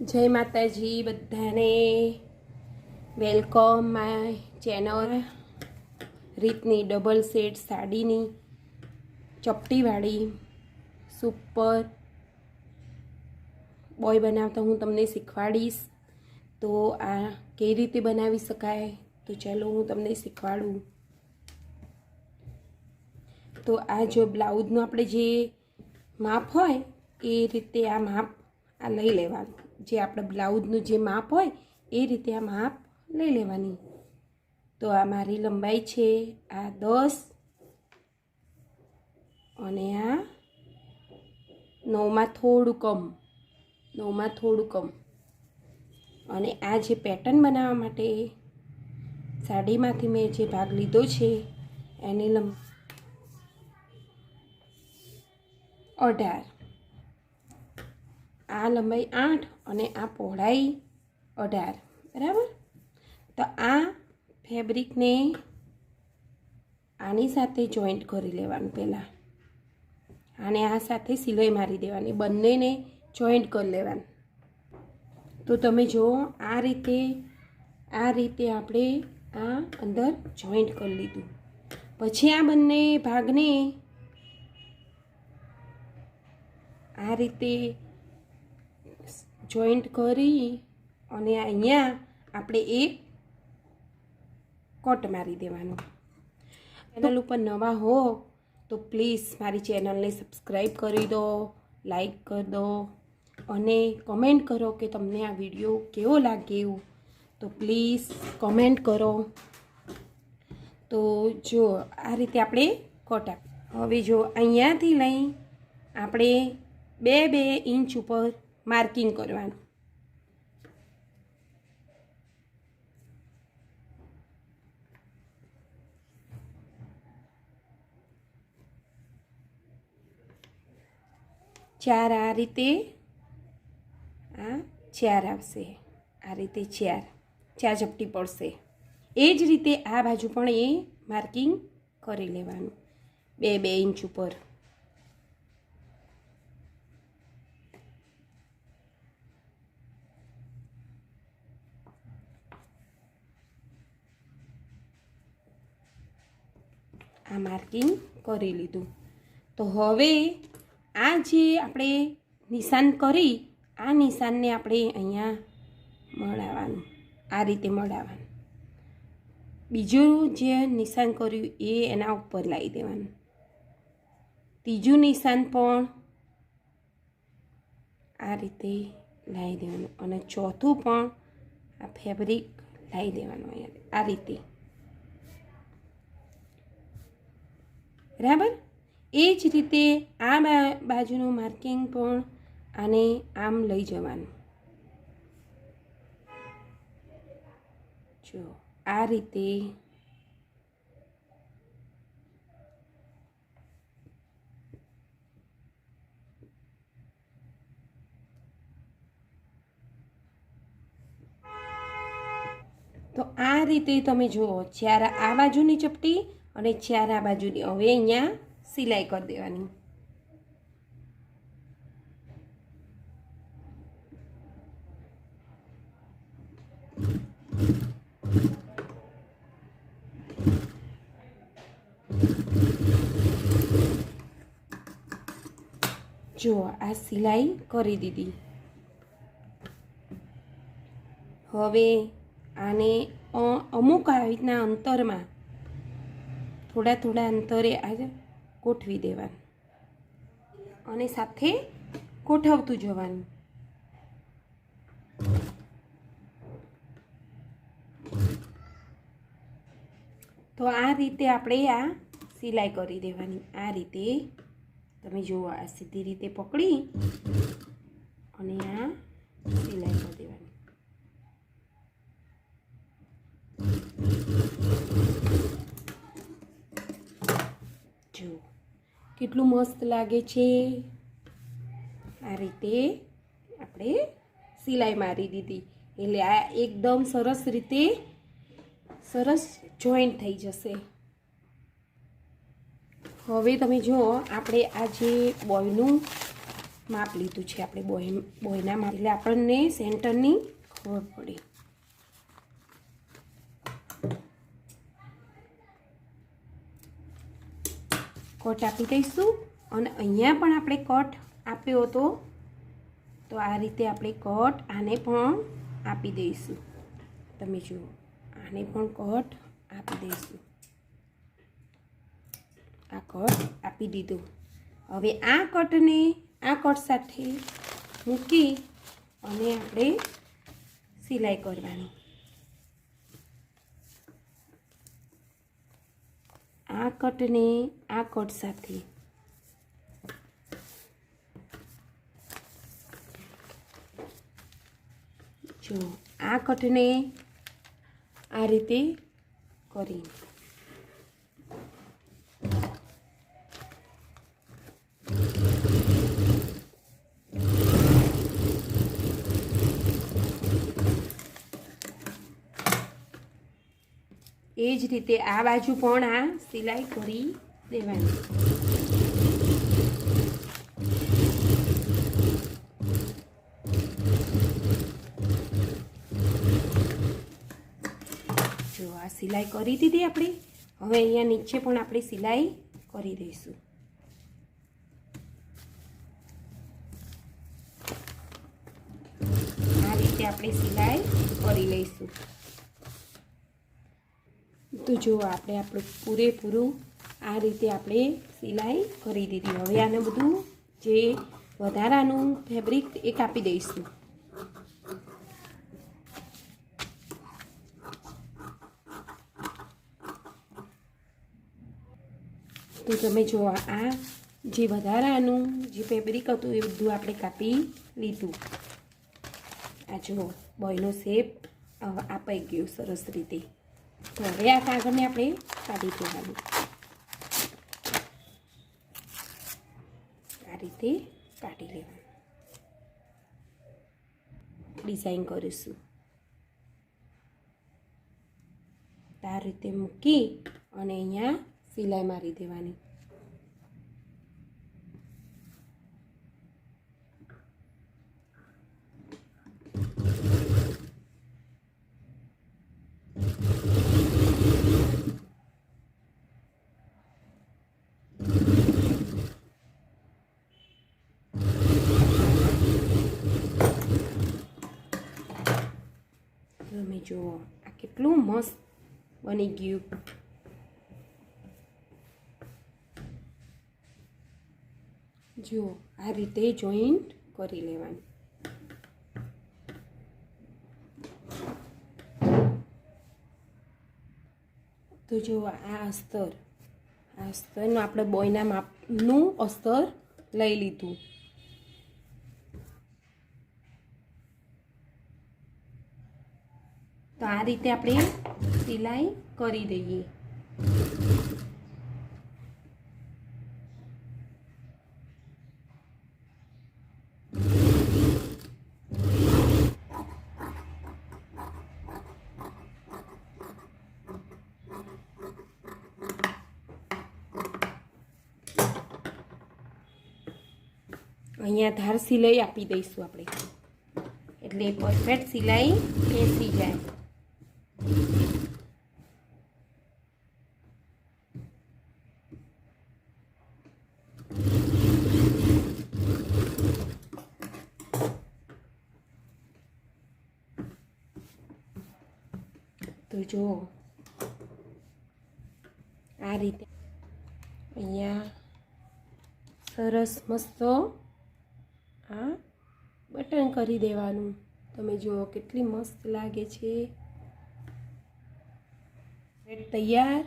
જય માતાજી બધાને. વેલકમ માય ચેનલ રીતની ડબલ સેટ સાડીની, ચપટીવાળી સુપર બોય બનાવતા હું તમને શીખવાડીશ. તો આ કઈ રીતે બનાવી શકાય? તો ચાલો હું તમને શીખવાડું. તો આ જો બ્લાઉઝનું આપણે જે માપ હોય, એ રીતે આ માપ આ લઈ લેવાનું. જે આપણે બ્લાઉઝનું જે માપ હોય, એ રીતે આ માપ લઈ લેવાની. તો આ મારી લંબાઈ છે, આ દસ અને આ નવમાં થોડું કમ, નવમાં થોડું કમ. અને આ જે પેટર્ન બનાવવા માટે સાડીમાંથી મેં જે ભાગ લીધો છે, એને લંબ અઢાર. આ લંબાઈ આઠ અને આ પહોળાઈ અઢાર. બરાબર? તો આ ફેબ્રિકને આની સાથે જોઈન્ટ કરી લેવાનું પહેલાં. અને આ સાથે સિલાઈ મારી દેવાની, બંનેને જોઈન્ટ કરી લેવાનું. તો તમે જુઓ, આ રીતે આ રીતે આપણે આ અંદર જોઈન્ટ કરી લીધું. પછી આ બંને ભાગને આ રીતે જોઈન્ટ કરી અને અહીંયા આપણે એક કટ મારી દેવાનું. ચેનલ ઉપર નવા હો તો પ્લીઝ મારી ચેનલને સબસ્ક્રાઈબ કરી દો લાઈક કરી દો અને કમેન્ટ કરો કે તમને આ વીડિયો કેવો લાગ્યો તો પ્લીઝ કમેન્ટ કરો. તો જો આ રીતે આપણે કટ આપ હવે જો અહીંયાથી લઈ આપણે બે બે ઇંચ ઉપર માર્કિંગ કરવાનું. ચાર આ રીતે, આ ચાર આવશે. આ રીતે ચાર. ચાર ઝપટી પડશે. એ જ રીતે આ બાજુ પણ એ માર્કિંગ કરી લેવાનું. બે બે ઇંચ ઉપર. આ માર્કિંગ કરી લીધું. તો હવે આ જે આપણે નિશાન કરી, આ નિશાનને આપણે અહીંયા મળાવવાનું, આ રીતે મળાવવાનું. બીજું જે નિશાન કર્યું એ એના ઉપર લાવી દેવાનું. ત્રીજું નિશાન પણ આ રીતે લાવી દેવાનું. અને ચોથું પણ આ ફેબ્રિક લાવી દેવાનું આ રીતે. બરાબર? એ જ રીતે આ બાજુનું માર્કિંગ પણ આને આમ લઈ જવાનું. જો, આ રીતે તો આ રીતે તમે જુઓ, જ્યારે આ બાજુની ચપટી અને ચાર આ બાજુની હવે અહીંયા સિલાઈ કરી દેવાની. જો, આ સિલાઈ કરી દીધી. હવે આને અમુક આવી રીતના અંતરમાં થોડા થોડા અંતરે આ ગોઠવી દેવાનું. અને સાથે ગોઠવતું જવાનું. તો આ રીતે આપણે આ સિલાઈ કરી દેવાની. આ રીતે તમે જુઓ આ સીધી રીતે પકડી અને આ સિલાઈ કરી દેવાની જો કેટલું મસ્ત લાગે છે? આ રીતે આપણે સિલાઈ મારી દીધી. એટલે આ એકદમ સરસ રીતે સરસ જોઈન્ટ થઈ જશે. હવે તમે જુઓ, આપણે આ જે બોયનું માપ લીધું છે, આપણે બોય બોયના માપ. એટલે આપણને સેન્ટરની ખબર પડે. કટ આપી દઈશું. અને અહીંયા પણ આપણે કટ આપ્યો હતો. તો આ રીતે આપણે કટ આને પણ આપી દઈશું. તમે જુઓ, આને પણ કટ આપી દઈશું. આ કટ આપી દીધું. હવે આ કટને આ કટ સાથે મૂકી અને આપણે સિલાઈ કરવાની. આ કટને આ કટ સાથે. જો આ કટને આ રીતે કરી એ જ રીતે આ બાજુ પણ આ સિલાઈ કરી દેવાની. આ સિલાઈ કરી દીધી આપણે. હવે અહીંયા નીચે પણ આપણે સિલાઈ કરી દઈશું. આ રીતે આપણે સિલાઈ કરી લઈશું. તો જો આપણે આપણું પૂરેપૂરું આ રીતે આપણે સિલાઈ કરી દીધી. હવે આને બધું જે વધારાનું ફેબ્રિક એ કાપી દઈશું. તો તમે જો આ જે વધારાનું જે ફેબ્રિક હતું એ બધું આપણે કાપી લીધું. આ જુઓ બોયનો શેપ આપાઈ ગયો સરસ રીતે. તો હવે આ કાગળને આપણે કાઢી દેવાનું આ રીતે કાઢી લેવાનું ડિઝાઇન કરીશું આ રીતે મૂકી અને અહીંયા સિલાઈ મારી દેવાની તમે જુઓ આ કેટલું મસ્ત બની ગયું. જુઓ આ રીતે જોઈન્ટ કરી લેવાનું. તો જુઓ આ અસ્તર, આ અસ્તરનું આપણે બોયના માપનું અસ્તર લઈ લીધું. તો આ રીતે આપણે સિલાઈ કરી દઈએ. અહીંયા ધાર સિલાઈ આપી દઈશું આપણે. એટલે પરફેક્ટ સિલાઈ બેસી જાય. તો જુઓ આ રીતે અહીંયા સરસ મસ્ત આ બટન કરી દેવાનું. તમે જુઓ કેટલી મસ્ત લાગે છે. તૈયાર.